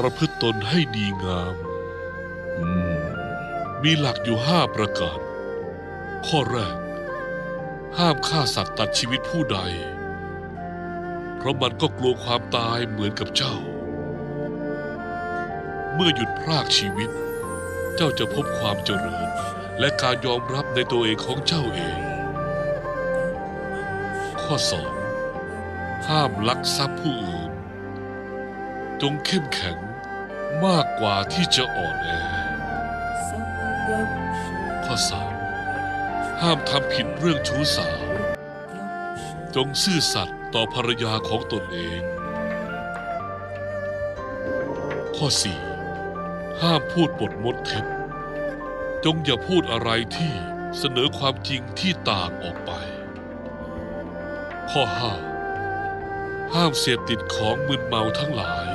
ประพฤติตนให้ดีงามมมีหลักอยู่ห้าประการ ข้อแรก ห้ามฆ่าสัตว์ตัดชีวิตผู้ใด เพราะมันก็กลัวความตายเหมือนกับเจ้า เมื่อหยุดพรากชีวิต เจ้าจะพบความเจริญ และการยอมรับในตัวเองของเจ้าเอง ข้อสองห้ามลักทรัพย์ผู้อื่น จงเข้มแข็ง มากกว่าที่จะอ่อนแอ ข้อสามห้ามทำผิดเรื่องชู้สาว จงซื่อสัตย์ต่อภรรยาของตนเอง ข้อสี่ห้ามพูดปดมดเท็จ จงอย่าพูดอะไรที่เสนอความจริงที่ต่างออกไป ข้อห้าห้ามเสพติดของมึนเมาทั้งหลาย